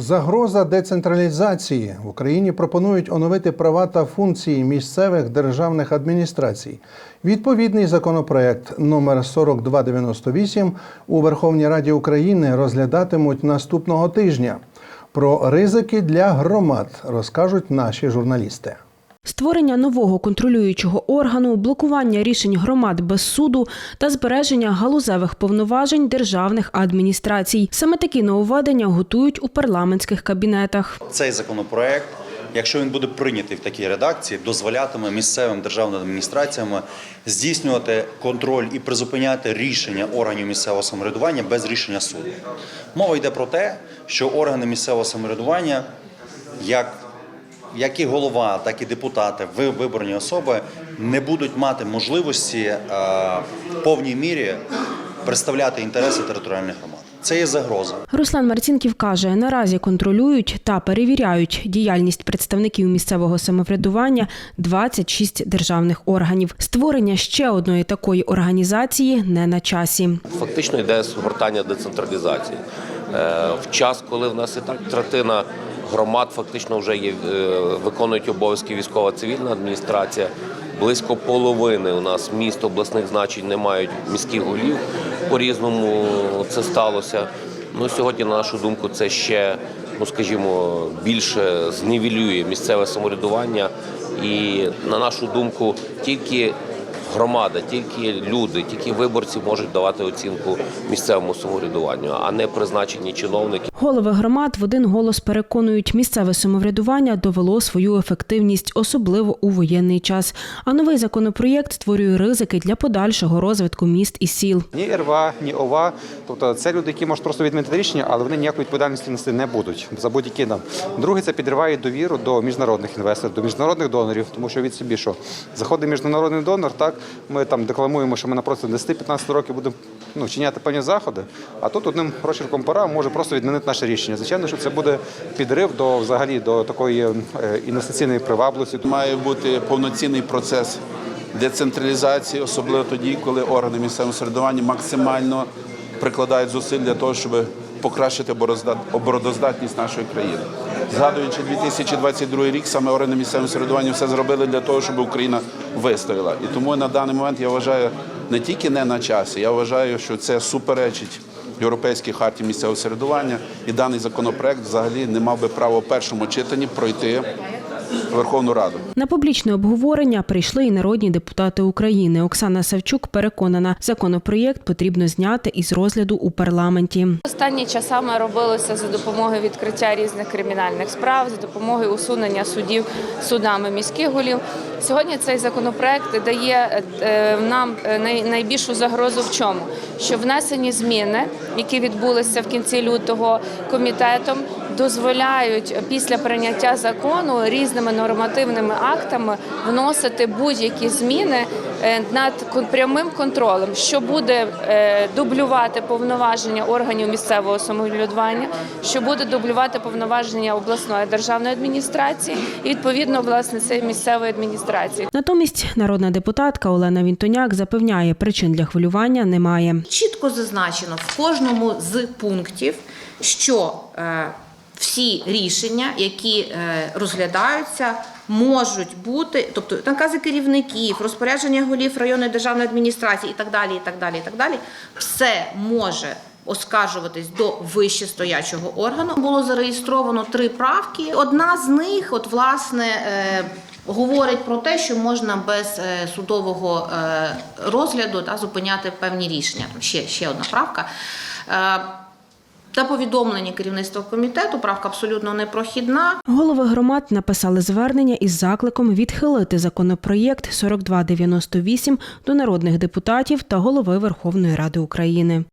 Загроза децентралізації в Україні пропонують оновити права та функції місцевих державних адміністрацій. Відповідний законопроект номер 4298 у Верховній Раді України розглядатимуть наступного тижня. Про ризики для громад розкажуть наші журналісти. Створення нового контролюючого органу, блокування рішень громад без суду та збереження галузевих повноважень державних адміністрацій. Саме такі нововведення готують у парламентських кабінетах. Цей законопроект, якщо він буде прийнятий в такій редакції, дозволятиме місцевим державним адміністраціям здійснювати контроль і призупиняти рішення органів місцевого самоврядування без рішення суду. Мова йде про те, що органи місцевого самоврядування, як як і голова, так і депутати, ви- виборні особи, не будуть мати можливості е, в повній мірі представляти інтереси територіальних громад. Це є загроза. Руслан Марцінків каже, наразі контролюють та перевіряють діяльність представників місцевого самоврядування 26 державних органів. Створення ще одної такої організації не на часі. Фактично йде згортання децентралізації. Е, В час, коли в нас і так третина громад фактично вже є, е, виконують обов'язки військова цивільна адміністрація. Близько половини у нас міст обласних значень не мають міських голів. По-різному це сталося. Ну, сьогодні, на нашу думку, це ще, ну скажімо, більше зневілює місцеве самоврядування. І на нашу думку, тільки громада, тільки люди, тільки виборці можуть давати оцінку місцевому самоврядуванню, а не призначені чиновники. Голови громад в один голос переконують, місцеве самоврядування довело свою ефективність, особливо у воєнний час. А новий законопроєкт створює ризики для подальшого розвитку міст і сіл. Ні РВА, ні ОВА. Тобто це люди, які можуть просто відмінити рішення, але вони ніякої відповідальності нести не будуть за будь-які нам. Друге, це підриває довіру до міжнародних інвесторів, до міжнародних донорів, тому що від собі що заходить міжнародний донор, так ми там декламуємо, що ми на протязі 10-15 років будемо ну, вчиняти певні заходи. А тут одним розчерком пора може просто відмінити наше рішення. Звичайно, що це буде підрив до взагалі до такої е, інвестиційної привабливості. Має бути повноцінний процес децентралізації, особливо тоді, коли органи місцевого самоврядування максимально прикладають зусиль для того, щоб покращити обороноздатність нашої країни. Згадуючи 2022 рік, саме органи місцевого середування все зробили для того, щоб Україна вистояла. І тому на даний момент я вважаю не тільки не на часі, я вважаю, що це суперечить Європейській харті місцевого середування, і даний законопроект взагалі не мав би право в першому читанні пройти Верховну Раду. На публічне обговорення прийшли і народні депутати України. Оксана Савчук переконана, законопроєкт потрібно зняти із розгляду у парламенті. Останні часами робилося за допомогою відкриття різних кримінальних справ, за допомогою усунення судів судами міських голів. Сьогодні цей законопроект дає е, нам е, найбільшу загрозу в чому? Що внесені зміни, які відбулися в кінці лютого комітетом, дозволяють після прийняття закону різними нормативними актами вносити будь-які зміни е, над прямим контролем, що буде е, дублювати повноваження органів місцевого самоврядування, що буде дублювати повноваження обласної державної адміністрації і відповідно власне цієї місцевої адміністрації. Натомість народна депутатка Олена Вінтоняк запевняє, причин для хвилювання немає. чітко зазначено в кожному з пунктів, що е, всі рішення, які е, розглядаються, можуть бути, тобто накази керівників, розпорядження голів районної державної адміністрації і так далі, і так далі, і так далі, все може оскаржуватись до вищестоячого органу. Було зареєстровано три правки. Одна з них, от власне. е, Говорить про те, що можна без е, судового розгляду та зупиняти певні рішення. Ще, ще одна правка. Та повідомлення керівництва комітету, правка абсолютно непрохідна. Голови громад написали звернення із закликом відхилити законопроєкт 4298 до народних депутатів та голови Верховної Ради України.